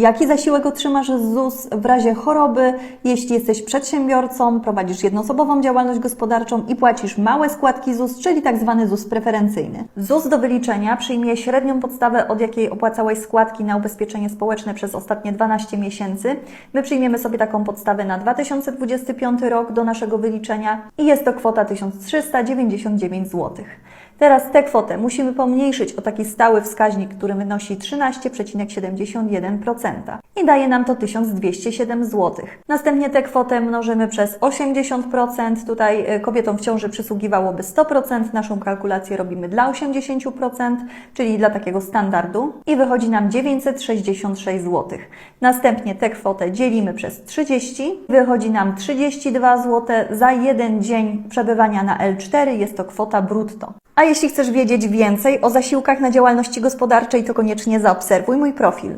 Jaki zasiłek otrzymasz z ZUS w razie choroby, jeśli jesteś przedsiębiorcą, prowadzisz jednoosobową działalność gospodarczą i płacisz małe składki ZUS, czyli tak zwany ZUS preferencyjny. ZUS do wyliczenia przyjmie średnią podstawę, od jakiej opłacałeś składki na ubezpieczenie społeczne przez ostatnie 12 miesięcy. My przyjmiemy sobie taką podstawę na 2025 rok do naszego wyliczenia i jest to kwota 1399 zł. Teraz tę kwotę musimy pomniejszyć o taki stały wskaźnik, który wynosi 13,71% i daje nam to 1207 zł. Następnie tę kwotę mnożymy przez 80%. Tutaj y, kobietom w ciąży przysługiwałoby 100%. Naszą kalkulację robimy dla 80%, czyli dla takiego standardu i wychodzi nam 966 zł. Następnie tę kwotę dzielimy przez 30, wychodzi nam 32 zł za jeden dzień przebywania na L4, jest to kwota brutto. A jeśli chcesz wiedzieć więcej o zasiłkach na działalności gospodarczej, to koniecznie zaobserwuj mój profil.